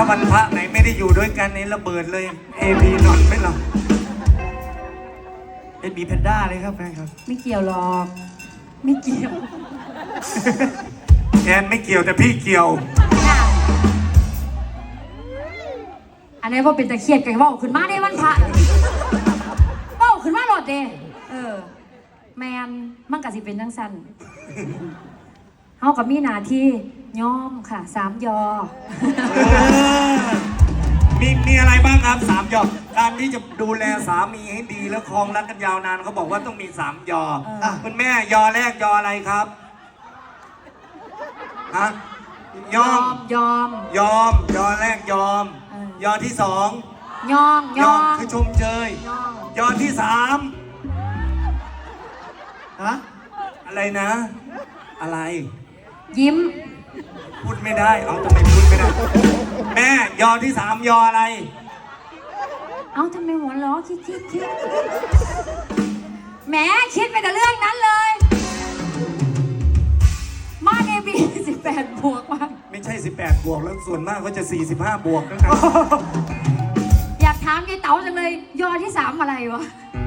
ถ้าวันพระไหนไม่ได้อยู่ด้วยกันนี่ระเบิดเลยเอพีนอนไม่หลับเป็นบีแพนด้าเลยครับแฟนครับไม่เกี่ยวหรอก ไม่เกี่ยว แอนไม่เกี่ยวแต่พี่เกี่ยว อันนี้ว่าเป็นตะเครียดกันเว่าขึ้นมาได้วันพระเว่าขึ้นมาโหลดเด้เออ แมนมันกะสิเป็นจังสันเฮากับมีหนาที่ย่อมค่ะสามยอ เออ มีมีอะไรบ้างครับสามยอการที่จะดูแลสามีให้ดีแล้วครองรักกันยาวนานเขาบอกว่าต้องมีสามยอเอออะคุณแม่ยอแรกยออะไรครับฮะยอม ยอม ยอม ยอแรกยอมเออยอที่สองย่องยย่ออมงคือชมเชยย่องยอที่สามฮะอะไรนะ อะไร ยิ้ม พูดไม่ได้ เอาทำไมพูดไม่ได้แม่ ยอที่สามยออะไร เอ้าทำไมหัวล้อคิดคิดคิดแหมคิดไปแต่เรื่องนั้นเลย มาเนบีสิบแปดบวกมากไม่ใช่ 18 บวกแล้วส่วนมากก็จะ 45 บวกนั่นนะอยากถามยายเต๋าจังเลยยอที่สามอะไรวะ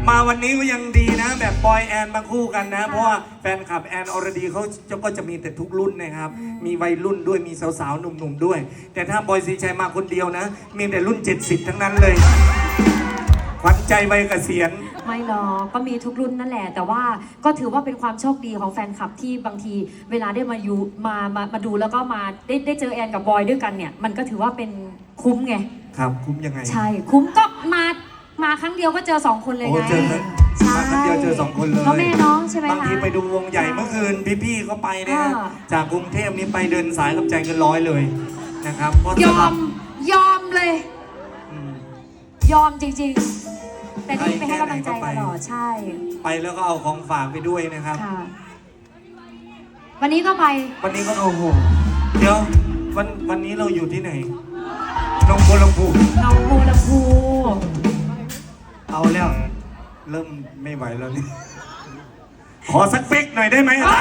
มาวันนี้ก็ยังดีนะ แบบบอยแอนมาคู่กันนะ เพราะว่าแฟนคลับแอนอรดีเขาจะก็จะมีแต่ทุกรุ่นนะครับ มีวัยรุ่นด้วยมีสาวๆหนุ่มๆด้วย แต่ถ้าบอยสีชัยมาคนเดียวนะ มีแต่รุ่น 70 ทั้งนั้นเลยขวัญใจวัยเกษียณไม่หรอกก็มีทุกรุ่นนั่นแหละ แต่ว่าก็ถือว่าเป็นความโชคดีของแฟนคลับที่บางทีเวลาได้มาอยู่มามามาดูแล้วก็มาได้ได้เจอแอนกับบอยด้วยกันเนี่ย มันก็ถือว่าเป็น คุ้มไง ครับคุ้มยังไงใช่ คุ้มก็มามาครั้งเดียวก็เจอสองคนเลยโอ้ไง เจอกันใช่ มาครั้งเดียวเจอสองคนเลยพ่อแม่น้องใช่ไหมคะบางทีไปดูวงใหญ่เมื่อคืนพี่ๆเขาไปเนี่ยนะอ่า จากกรุงเทพนี่ไปเดินสายกับใจเกันร้อยเลยนะครับเพราะยสำหอรับมยอมเลย อืม ยอมจริงๆ แต่นี่ไปให้กำลังใจตลอดใช่ไปแล้วก็เอาของฝากไปด้วยนะครับ ค่ะ วันนี้ก็ไปวันนี้ก็โอ้โหเดี๋ยววันวันนี้เราอยู่ที่ไหนหนองบัว ลำพูหนองบัวลำพูเอาแล้ว เริ่มไม่ไหวแล้วนี่ ขอสักเป๊กหน่อยได้ไหมอะ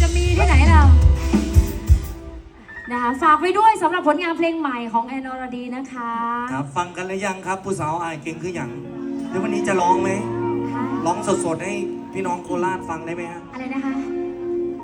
จะมีที่ไหนเรานะคะฝากไว้ด้วยสำหรับผลงานเพลงใหม่ของแอนอรดีนะคะครับฟังกันหรือยังครับ ผู้สาวอายเก่งคืออย่างเดี๋ยววันนี้จะร้องไหม ค่ะร้องสดๆให้พี่น้องโคราชฟังได้ไหมฮะ อะไรนะคะ